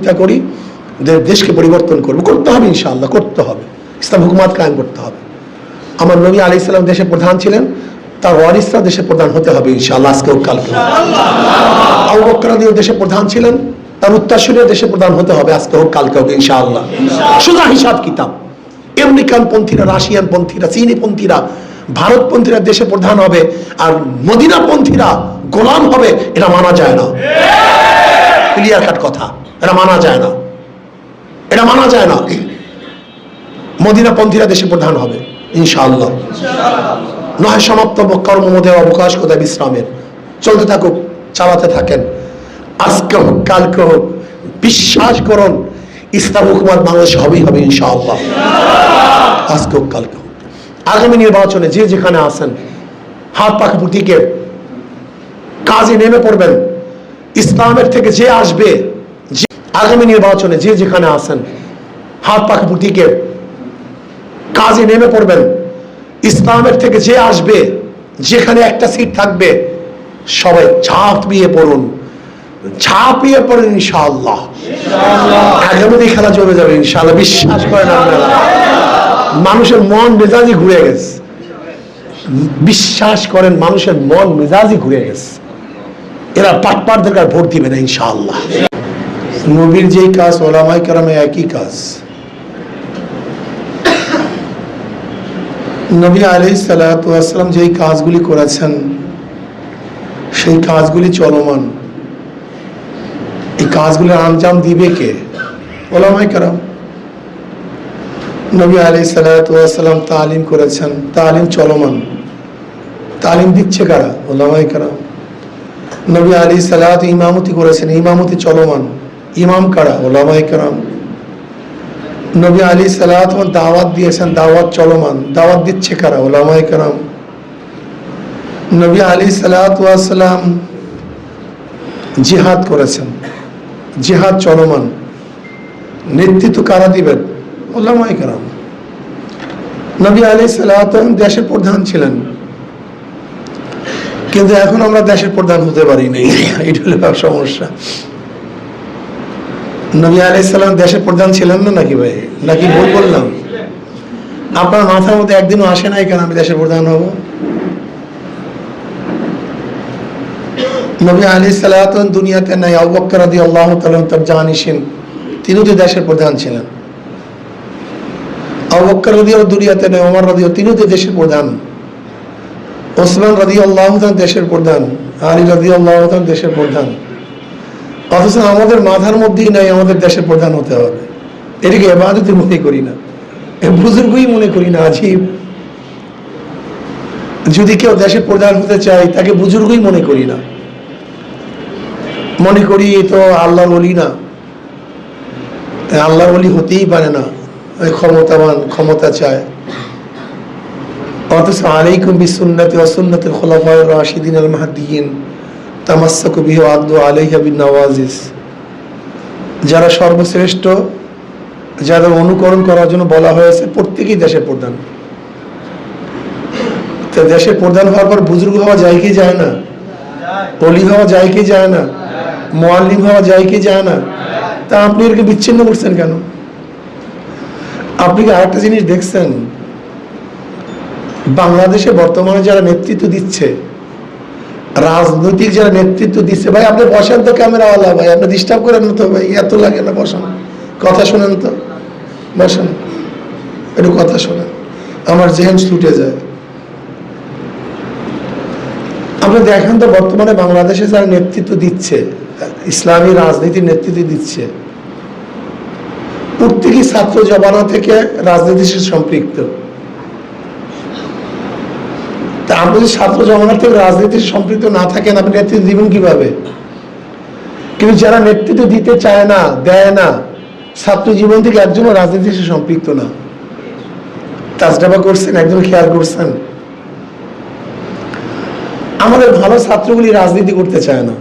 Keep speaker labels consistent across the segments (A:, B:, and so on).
A: সহযোগিতা করি দে- দেশকে পরিবর্তন করব। করতে হবে ইনশাআল্লাহ, করতে হবে। ইসলাম হুকুমাত কায়েম করতে হবে। আমার নবী আলি ইসলাম দেশের প্রধান ছিলেন, তার ওয়ারিসরা দেশের প্রধান হতে হবে ইনশাআল্লাহ আজকে কালকে। আবু বকর রাদিও দেশের প্রধান ছিলেন, তার উত্তরসূরিও দেশের প্রধান হতে হবে আজকে হোক কালকে হোক ইনশাআল্লাহ। সোজা হিসাব কিতাব। আমেরিকান পন্থীরা রাশিয়ান পন্থীরা চীনি পন্থীরা ভারত পন্থীরা দেশে প্রধান হবে, আর মদিনা পন্থীরা গোলাম হবে, এটা মানা যায় না। ক্লিয়ার কাট কথা। এটা মানা যায় না। এটা মানা যায় না। মদিনা পন্থীরা দেশে প্রধান হবে, ইনশাআল্লাহ। নয় সমাপ্ত কর্মমধ্যে অবকাশ কোথায়? বিশ্রামের। চলতে থাকুক, চালাতে থাকেন। আজকে হোক, কালকে হোক, বিশ্বাস করুন, ইসলাম হুকুমাত বাংলাদেশ হবেই হবে, ইনশাআল্লাহ। আজকে হোক, কালকে হোক। আগামী নির্বাচনে যে যেখানে আসেন হাত পাখা পুটিকে কাজে নেমে পড়বেন। ইসলামের থেকে যে আসবে আগামী নির্বাচনে যে যেখানে আছেন হাত পাখা পুটিকে কাজে নেমে পড়বেন। ইসলামের থেকে যে আসবে যেখানে একটা সিট থাকবে সবাই ঝাঁপিয়ে পড়ুন। ঝাঁপিয়ে পড়ুন ইনশাআল্লাহ। খেলা জমে যাবে ইনশাআল্লাহ। বিশ্বাস করেন আপনারা। মানুষের মন মেজাজি ঘুরে গেছে। বিশ্বাস করেন মানুষের মন মেজাজি ঘুরে গেছে। এরা পাটপাটদের ভোট দিবে না ইনশাআল্লাহ। নবীর যেই কাজ ওলামাই কারামে একই কাজ। নবী আলি সালাতাম যেই কাজগুলি করেছেন, সেই কাজগুলি চলমান। এই কাজগুলির আঞ্জাম দিবে কে? ওলামাই কারাম। নবী আলি সালাতাম তালিম করেছেন, তালিম চলমান। তালিম দিচ্ছে কারা? ওলামাই কারাম। নবী আলী সালাত ইমামতি করেছেন, ইমামতি চলমান। ইমাম কারা? ওলামাই কারাম। নবী আলী সালাত দাওয়াত দিয়েছেন, দাওয়াত চলমান। দাওয়াত দিচ্ছে কারা? ওলামাই কারাম। নবী আলী সালাতাম জিহাদ করেছেন। জিহাদ চলমান। নেতৃত্ব কারা দিবেন? ওলামাই কারাম। নবী আলী সালাতাম দেশের প্রধান ছিলেন। কিন্তু এখন আমরা দেশের প্রধান হতে পারি নাই। এটা হলো সমস্যা। নবী আলাইসাল্লাম দেশের প্রধান ছিলেন না নাকি ভাই? নাকি ভুল বললাম? আপনার মাথার মধ্যে একদিনও আসে নাই কেন আমি দেশের প্রধান হব? নবী আলী সালাতন দুনিয়াতে নাই আবক্কর আদি আল্লাহ তালাম তার জানিসেন তিনিও তো দেশের প্রধান ছিলেন। আবক্কর রদিও দুনিয়াতে নেই, ওমর রদিও তিনিও তো দেশের প্রধান। ওসমান রাদি আল্লাহ দেশের প্রধান, আলী রাদি আল্লাহ দেশের প্রধান। অথচ আমাদের মাথার মধ্যেই নাই আমাদের দেশের প্রধান হতে হবে। এটাকে এবাদতে মনে করি না। এ বুজুর্গই মনে করি না, আজীব। যদি কেউ দেশের প্রধান হতে চায়, তাকে বুজুর্গই মনে করি না। মনে করি তো আল্লাহ বলি না। আল্লাহ বলি হতেই পারে না। ক্ষমতাবান, ক্ষমতা চায়। অথচ আলাইকুম বিসুন্নতি ওয়াসুন্নতিল খুলাফায়ে রাশিদিন আল মাহদিয়িন। আদু নওয়াজিস যারা সর্বশ্রেষ্ঠ, যাদের অনুকরণ করার জন্য বলা হয়েছে, প্রত্যেকেই দেশের প্রধান। তো দেশের প্রধান হওয়ার পর বুজুর্গ হওয়া যায় কি যায় না? অলি হওয়া যায় কি যায় না? মোয়াল্লিম হওয়া যায় কি যায় না? তা আপনি এরকে বিচ্ছিন্ন করছেন কেন? আপনি কি আরেকটা জিনিস দেখছেন? বাংলাদেশে বর্তমানে যারা নেতৃত্ব দিচ্ছে রাজনৈতিক যারা নেতৃত্ব দিচ্ছে ভাই, আপনি বসেন তো ক্যামেরাওয়ালা, ভাই, আপনি ডিস্টার্ব করেন না তো, ভাই, এত লাগে না, বসেন। কথা শোনেন তো, বসেন। একটু কথা শোনেন। আমার জেহেন ছুটে যায়। আপনি দেখেন তো, বর্তমানে বাংলাদেশে যারা নেতৃত্ব দিচ্ছে, ইসলামী রাজনীতির নেতৃত্ব দিচ্ছে, প্রত্যেকই ছাত্র জমানা থেকে রাজনীতির সম্পৃক্ত। আপনি যদি ছাত্র রাজনীতির সম্পৃক্ত না থাকেন আপনি নেতৃত্ব দিবেন কীভাবে? কিন্তু যারা নেতৃত্ব দিতে চায় না, দেয় না, ছাত্র জীবন থেকে একজনও রাজনীতির সম্পৃক্ত না। তাজডাবা করছেন একজন খেয়াল করছেন। আমাদের ভালো ছাত্রগুলি রাজনীতি করতে চায় না।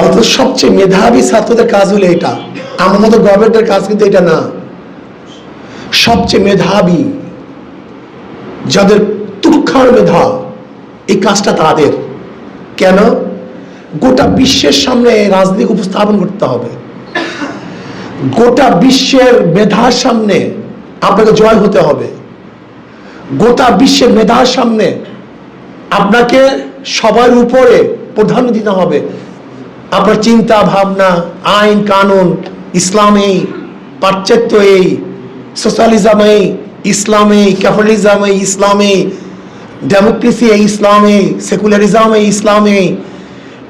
A: অথচ সবচেয়ে মেধাবী ছাত্রদের কাজ হলো এটা। আমার মতো গভর্নমেন্টের কাজ কিন্তু এটা না। সবচেয়ে মেধাবী যাদের তুক্ষার মেধা। এই কাজটা তাদের। কেন? গোটা বিশ্বের সামনে রাজনীতি উপস্থাপন করতে হবে। গোটা বিশ্বের মেধার সামনে আপনাকে জয় হতে হবে। গোটা বিশ্বের মেধার সামনে আপনাকে সবার উপরে প্রাধান্য দিতে হবে। আপনার চিন্তা, ভাবনা, আইন, কানুন, ইসলাম এই পাশ্চাত্য এই সোশ্যালিজম এই ইসলাম এই ক্যাপিটালিজম এই ইসলাম এই ডেমোক্রেসি এই ইসলাম সেকুলারিজম এই ইসলাম,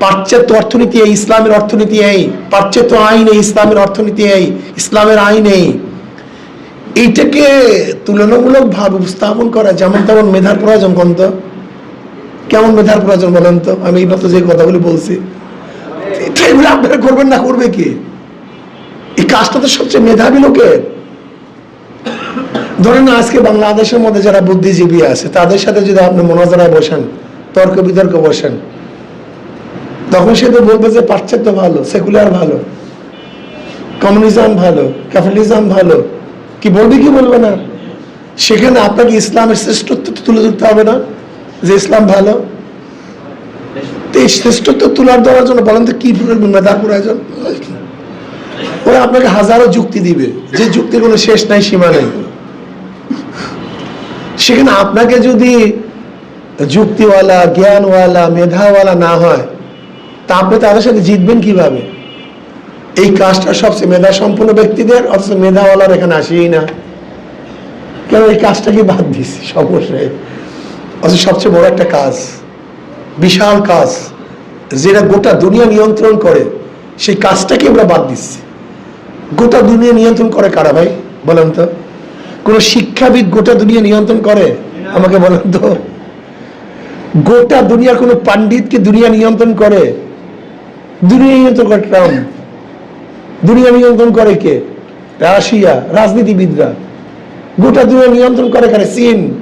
A: পাশ্চাত্য অর্থনীতি এই ইসলামের অর্থনীতি এই, পাশ্চাত্য আইন এই ইসলামের অর্থনীতি এই, ইসলামের আইন এই। এইটাকে তুলনামূলক ভাবে উপস্থাপন করা যেমন তেমন মেধার প্রয়োজন কোন তো কেমন মেধার প্রয়োজন বলেন তো? আমি এই মতো যে কথাগুলি বলছি। আপনারা করবেন না, করবে কি? এই কাজটা তো সবচেয়ে মেধাবী লোকের। ধরেন আজকে বাংলাদেশের মধ্যে যারা বুদ্ধিজীবী আছে, তাদের সাথে যদি আপনি মনাজারা বসেন, তর্ক বিতর্ক বসেন, তখন সে তো বলবে যে পাশ্চাত্য ভালো, সেকুলার ভালো, কমিউনিজম ভালো, ক্যাপিটালিজম ভালো। কি বলবে কি বলবে না? সেখানে আপনাকে ইসলামের শ্রেষ্ঠত্ব তুলে ধরতে হবে না? যে ইসলাম ভালো? এই শ্রেষ্ঠত্ব তুলার দেওয়ার জন্য বলেন তো কি মেধার প্রয়োজন? ওরা আপনাকে হাজারো যুক্তি দিবে। যে যুক্তির কোনো শেষ নাই, সীমা নেই। সেখানে আপনাকে যদি যুক্তিওয়ালা, জ্ঞানওয়ালা, মেধাওয়ালা না হয়, তা আপনি তাদের সাথে জিতবেন কীভাবে? এই কাজটা সবচেয়ে মেধা সম্পন্ন ব্যক্তিদের, অথচ মেধাওয়ালার এখানে আসেই না। কেন এই কাজটাকে বাদ দিছি? সমস্যায় অথচ সবচেয়ে বড় একটা কাজ, বিশাল কাজ, যেটা গোটা দুনিয়া নিয়ন্ত্রণ করে, সেই কাজটাকে আমরা বাদ দিচ্ছি। গোটা দুনিয়া নিয়ন্ত্রণ করে কারা ভাই? বলেন তো। কোন শিক্ষাবিদ গোটা দুনিয়া নিয়ন্ত্রণ করে? আমাকে বলেন তো। গোটা দুনিয়ার কোন পাণ্ডিতকে দুনিয়া নিয়ন্ত্রণ করে? দুনিয়া নিয়ন্ত্রণ করে ট্রাম্প। দুনিয়া নিয়ন্ত্রণ করে কে? রাশিয়া, রাজনীতিবিদরা। গোটা দুনিয়া নিয়ন্ত্রণ করে কারে? চীন।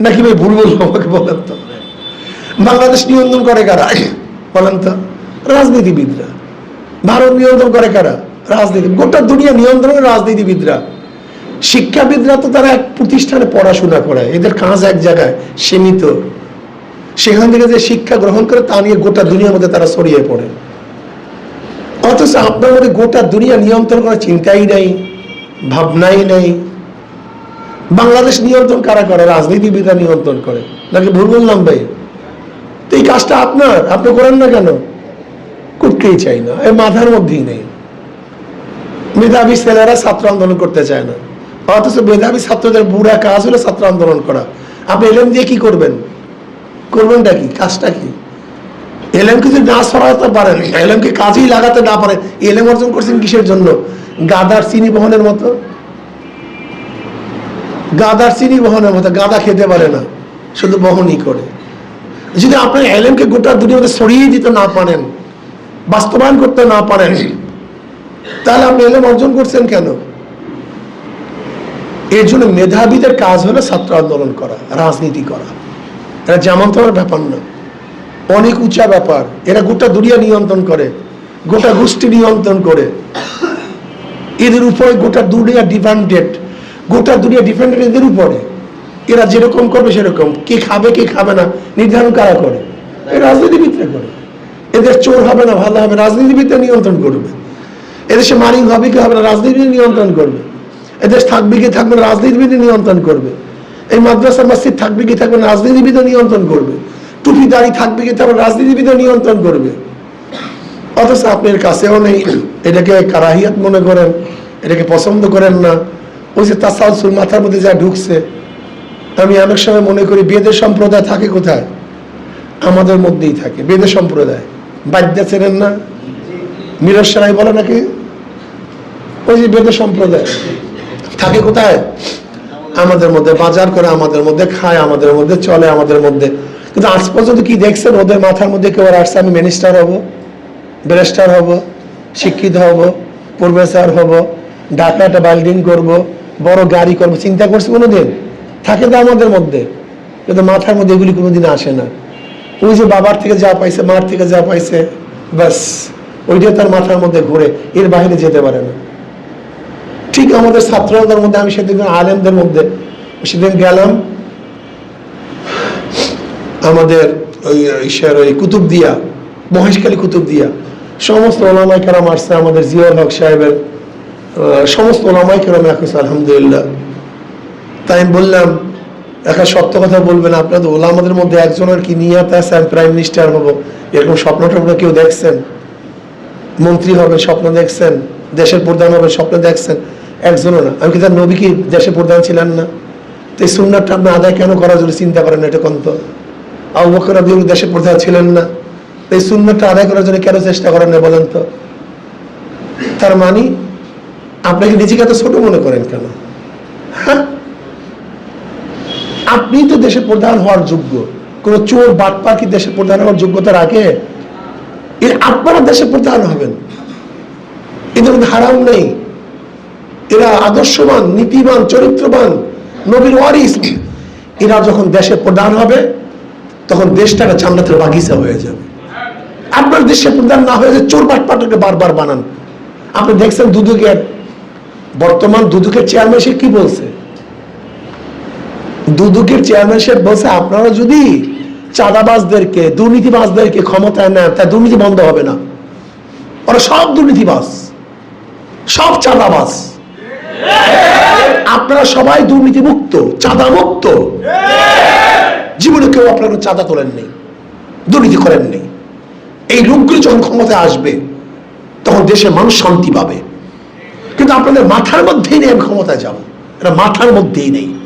A: নাকি ভাই ভুল বলব আমাকে বলেন তো। বাংলাদেশ নিয়ন্ত্রণ করে কারা? বলেন তো। রাজনীতিবিদরা। ভারত নিয়ন্ত্রণ করে কারা? রাজনীতি গোটা দুনিয়া নিয়ন্ত্রণ রাজনীতিবিদরা। শিক্ষাবিদরা তো তারা এক প্রতিষ্ঠানে পড়াশোনা করে। এদের কাজ এক জায়গায়, সীমিত। সেখান থেকে যে শিক্ষা গ্রহণ করে তা নিয়ে গোটা দুনিয়ার মধ্যে তারা ছড়িয়ে পড়ে। অথচ আপনার মধ্যে গোটা দুনিয়া নিয়ন্ত্রণ করার চিন্তাই নেই, ভাবনাই নেই। বাংলাদেশ নিয়ন্ত্রণ কারা করে? রাজনীতিবিদরা নিয়ন্ত্রণ করে। নাকি ভুল বললাম ভাই? তো এই কাজটা আপনার, আপনি করেন না কেন? করতেই চাই না। এর মাথার মধ্যেই নেই। মেধাবী ছেলেরা ছাত্র আন্দোলন করতে চায় না। অথচ মেধাবী ছাত্রদের বুড়া কাজ হলো ছাত্র আন্দোলন করা। আপনি এলএম দিয়ে কি করবেন? করবেনটা কি? কাজটা কি? এলএম কে যদি না সরাতে পারেন এলএম কে কাজেই লাগাতে না পারেন, এলএম অর্জন করছেন কিসের জন্য? গাদার চিনি বহনের মতো? গাদার চিনি বহনের মতো, গাদা খেতে পারে না, শুধু বহনই করে। যদি আপনি এলএমকে গোটা মধ্যে সরিয়ে দিতে না পারেন, বাস্তবায়ন করতে না পারেন, তাহলে আপনি এলএম অর্জন করছেন কেন? এর জন্য মেধাবীদের কাজ হলো ছাত্র আন্দোলন করা, রাজনীতি করা। এটা যেমন তোমার ব্যাপার না। অনেক উঁচা ব্যাপার। এরা গোটা দুনিয়া নিয়ন্ত্রণ করে, গোটা গোষ্ঠী নিয়ন্ত্রণ করে। এদের উপরে গোটা দুনিয়া ডিপেন্ডেড, গোটা দুনিয়া ডিপেন্ডেড এদের উপরে। এরা যেরকম করবে সেরকম। কে খাবে কে খাবে না, নির্ধারণ কারা করে? এই রাজনীতিবিদরা করে। এদের চোর হবে না, ভালো হবে, রাজনীতিবিদরা নিয়ন্ত্রণ করবে। এদেশে মারিং হবে, কি হবে না রাজনীতিবিদ নিয়ন্ত্রণ করবে। এদেশ থাকবে কি থাকবে রাজনীতিবিদ নিয়ন্ত্রণ করবে। এই মাদ্রাসা, মসজিদ থাকবে কি থাকবে রাজনীতিবিদ নিয়ন্ত্রণ করবে। টুপি দাড়ি থাকবে কি থাকবে রাজনীতিবিদ নিয়ন্ত্রণ করবে। অথচ আপনার কাছেও নেই। এটাকে কারাহিয়াত মনে করেন, এটাকে পছন্দ করেন না। ওই যে তাসাউসুল মাথার মধ্যে যা ঢুকছে আমি অনেক সময় মনে করি বেদের সম্প্রদায় থাকে কোথায়? আমাদের মধ্যেই থাকে, বেদের সম্প্রদায়। বাদ্যা চেনেন না? মিরর সেরাই বলে নাকি? ওই যে বেদের সম্প্রদায়। থাকে কোথায়? আমাদের মধ্যে, বাজার করে আমাদের মধ্যে, খায় আমাদের মধ্যে, চলে আমাদের মধ্যে। কিন্তু আজ পর্যন্ত কি দেখছেন? ওদের মাথার মধ্যে কেউ আসছে, আমি মিনিস্টার হব ব্যারিস্টার হব, শিক্ষিত হব প্রফেসর হব ঢাকা একটা বিল্ডিং করব, বড় গাড়ি করব, চিন্তা করছি কোনোদিন? থাকে তো আমাদের মধ্যে। কিন্তু মাথার মধ্যে এগুলি কোনোদিন আসে না। ওই যে বাবার থেকে যা পাইছে, মার থেকে যা পাইছে, ব্যাস ওইটা তার মাথার মধ্যে ঘুরে, এর বাইরে যেতে পারে না। ঠিক আমাদের ছাত্রদের মধ্যে, আমি সেদিন আলেমদের মধ্যে, সেদিন গেলাম, আমাদের ওই ঈশ্বর ওই কুতুব দিয়া, মহেশখালী কুতুব দিয়া। সমস্ত ওলামাই কারাম আসছে আমাদের জিয়াউল হক সাহেবের সমস্ত ওলামাই কেরম রাখেছে আলহামদুলিল্লাহ। তাই আমি বললাম একটা সত্য কথা বলবেন আপনাদের ওলামাদের মধ্যে একজনের কি নিয়াত আছে, আমি প্রাইম মিনিস্টার হব, এরকম স্বপ্ন টপ্ন কেউ দেখছেন? মন্ত্রী হবে স্বপ্ন দেখছেন? দেশের প্রধান হবে স্বপ্ন দেখছেন? একজনও না। আমি কি তার নবী কি দেশের প্রধান ছিলেন না? তো এই সুন্নারটা আপনি আদায় কেন করার জন্য চিন্তা করেন এটা কোন তো? আবু বকর রাদিয়াল্লাহু দেশের প্রধান ছিলেন না। তো এই সুন্নারটা আদায় করার জন্য কেন চেষ্টা করেন না বলেন তো? তার মানে আপনাকে নিজেকে এত ছোট মনে করেন কেন? হ্যাঁ? আপনি তো দেশের প্রধান হওয়ার যোগ্য। কোন চোর বাটপা কি দেশের প্রধান হওয়ার যোগ্যতা রাখে? এর আপনারা দেশের প্রধান হবেন। এদের হারাম নেই। এরা আদর্শবান, নীতিবান, চরিত্রবান, নবীর ওয়ারিস। এরা যখন দেশে প্রধান হবে, তখন দেশটাকে জান্নাতের বাগিচা হয়ে যাবে। আপনার দেশের প্রধান না হয়ে চোর বাটপাটাকে বারবার বানান। আপনি দেখছেন দুদুকের বর্তমান দুদুকের চেয়ারম্যান সে কি বলছে? দুদুকের চেয়ারম্যান সাহেব বলছে, আপনারা যদি চাঁদাবাজদেরকে, দুর্নীতিবাজদেরকে ক্ষমতায় নেন, তা দুর্নীতি বন্ধ হবে না। ওরা সব দুর্নীতিবাজ, সব চাঁদাবাজ। আপনারা সবাই দুর্নীতি মুক্ত চাঁদা মুক্ত জীবনে কেউ আপনারা চাঁদা তোলেন নেই দুর্নীতি করেন নেই এই লোকগুলি যখন ক্ষমতায় আসবে, তখন দেশের মানুষ শান্তি পাবে। কিন্তু আপনাদের মাথার মধ্যেই নেই আমি ক্ষমতায় যাব। এটা মাথার মধ্যেই নেই।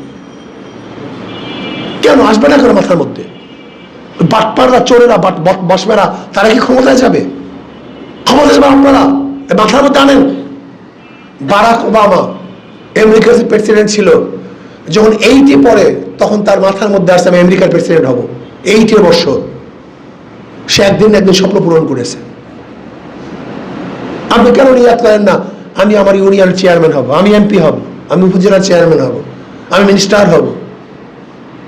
A: কেন? আসবে না কেন মাথার মধ্যে? বাটপাররা চোরেরা বসবেরা, তারা কি ক্ষমতায় যাবে? ক্ষমতায় যাবে আপনারা। মাথার মধ্যে আনেন বারাক ওবামা। আমেরিকার যে প্রেসিডেন্ট ছিল, যখন এইটি পরে তখন তার মাথার মধ্যে আসছে, আমি আমেরিকার প্রেসিডেন্ট হব। এইটি বছর সে একদিন একদিন স্বপ্ন পূরণ করেছে। আপনি কেন নিয়াত করেন না? আমি আমার ইউনিয়ন চেয়ারম্যান হব, আমি এমপি হব, আমি উপজেলার চেয়ারম্যান হব, আমি মিনিস্টার হব,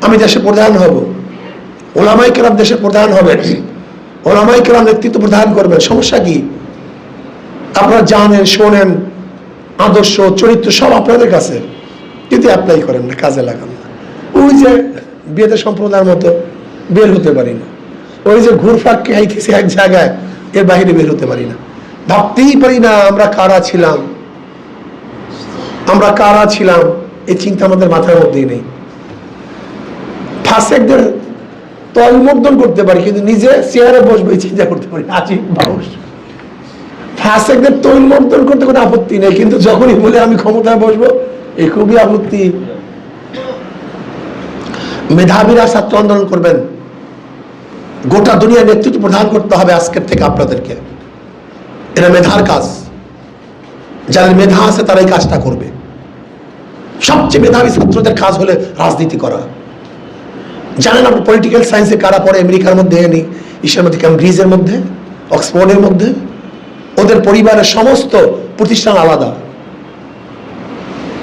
A: আমি দেশের প্রধান হব। ওলামাই কেরাম দেশের প্রধান হবেন। ওলামাই কেরাম নেতৃত্ব প্রদান করবেন। সমস্যা কি? আপনারা জানেন, শোনেন আদর্শ চরিত্র সব আপনাদের কাছে। কিন্তু অ্যাপ্লাই করেন না, কাজে লাগান না। ওই যে বিয়েতে সম্প্রদায়ের মতো বের হতে পারি না। ওই যে ঘুরফাক খাইতেছি এক জায়গায়, এর বাইরে বের হতে পারি না। ভাবতেই পারি না আমরা কারা ছিলাম। আমরা কারা ছিলাম, এই চিন্তা আমাদের মাথার মধ্যেই নেই। ফাঁসেকদের তলমর্দন করতে পারি, কিন্তু নিজে চেয়ারে বসবে, চিন্তা করতে পারি আজই মানুষ। ফাঁসেকদের তৈলমর্দন করতে কোনো আপত্তি নেই, কিন্তু যখনই বলে আমি ক্ষমতায় বসবো এই খুবই আপত্তি। মেধাবীরা ছাত্র আন্দোলন করবেন। গোটা দুনিয়া নেতৃত্ব প্রদান করতে হবে আজকের থেকে আপনাদেরকে। এটা মেধার কাজ। যাদের মেধা আছে তারা এই কাজটা করবে। সবচেয়ে মেধাবী ছাত্রদের কাজ হলে রাজনীতি করা। জানেন আপনি পলিটিক্যাল সায়েন্সে কারা পড়ে? আমেরিকার মধ্যে ইসের মধ্যে ক্যামব্রিজের মধ্যে অক্সফোর্ডের মধ্যে। ওদের পরিবারের সমস্ত প্রতিষ্ঠান আলাদা।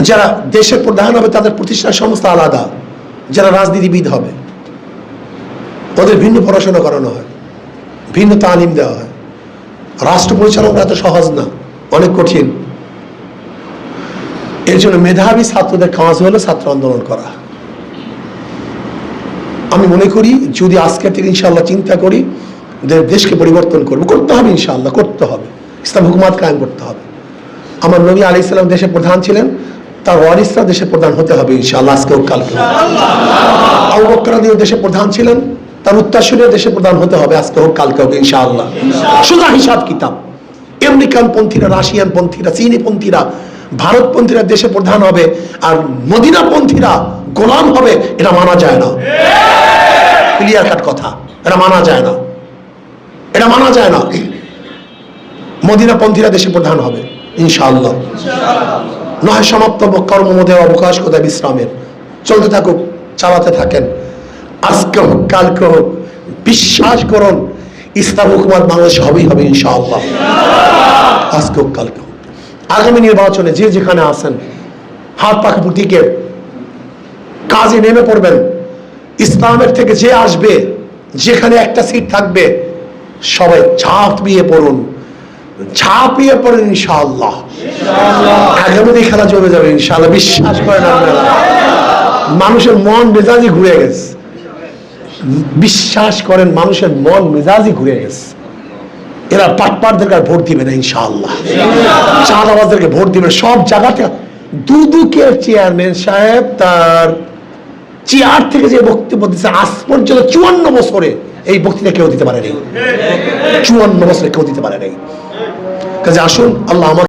A: যারা দেশের প্রধান হবে, তাদের প্রতিষ্ঠান সমস্ত আলাদা। যারা রাজনীতিবিদ হবে, ওদের ভিন্ন পড়াশোনা করানো হয়, ভিন্ন তালিম দেওয়া হয়। রাষ্ট্র পরিচালনা এত সহজ না, অনেক কঠিন। এর জন্য মেধাবী ছাত্রদের কাজ হলো ছাত্র আন্দোলন করা। আমি মনে করি, যদি আজকের থেকে ইনশাল্লাহ চিন্তা করি দেশকে পরিবর্তন করব, করতে হবে ইনশাল্লাহ করতে হবে। ইসলাম হুকুমাত কায়েম করতে হবে। আমার নবী আলি ইসলাম দেশের প্রধান ছিলেন তার ওয়ারিসরা দেশের প্রধান হতে হবে ইনশাআল্লাহ আজকে হোক কালকে। আবু বকর রাদিয়াল্লাহু দেশের প্রধান ছিলেন তার উত্তরসূরিও দেশের প্রধান হতে হবে আজকে হোক কালকে হোক ইনশাআল্লাহ। সোজা হিসাব কিতাব। আমেরিকান পন্থীরা রাশিয়ান পন্থীরা চীনি পন্থীরা ভারত পন্থীরা দেশে প্রধান হবে আর মদিনা পন্থীরা গোলাম হবে এটা মানা যায় না। ক্লিয়ার কাট কথা এটা মানা যায় না। এটা মানা যায় না। মদিনা পন্থীরা দেশে প্রধান হবে, ইনশাআল্লাহ। নয় সমাপ্ত কর্মমোদে অবকাশ কোথায়? বিশ্রামের। চলতে থাকুক, চালাতে থাকেন। আজকে হোক, কালকে হোক, বিশ্বাস করুন, ইসলাম হুকুমাত বাংলাদেশ হবেই হবে, ইনশাআল্লাহ। আজকে হোক, কালকে হোক। আগামী নির্বাচনে যে যেখানে আছেন, হাত পাখা প্রতীকে কাজে নেমে পড়বেন। ইসলামের থেকে যে আসবে, যেখানে একটা সিট থাকবে, সবাই ঝাঁপিয়ে পড়ুন। ঝাঁপিয়ে পড়ুন ইনশাআল্লাহ। আগামীতে খেলা জমে যাবে ইনশাআল্লাহ, বিশ্বাস করেন আপনারা। মানুষের মন মেজাজি ঘুরে গেছে। বিশ্বাস করেন, মানুষের মন মেজাজি ঘুরে গেছে। এরা পাটপারদেরকে ভোট দিবে না ইনশাআল্লাহ। চাঁদাবাজদেরকে ভোট দিবে সব জায়গাতে দুদুকের চেয়ারম্যান সাহেব তার চেয়ার থেকে যে বক্তব্য দিচ্ছে আজ পর্যন্ত চুয়ান্ন বছরে এই বক্তৃতা কেউ দিতে পারে নাই চুয়ান্ন বছরে কেউ দিতে পারে নাই কাজে আসুন আল্লাহ আমাকে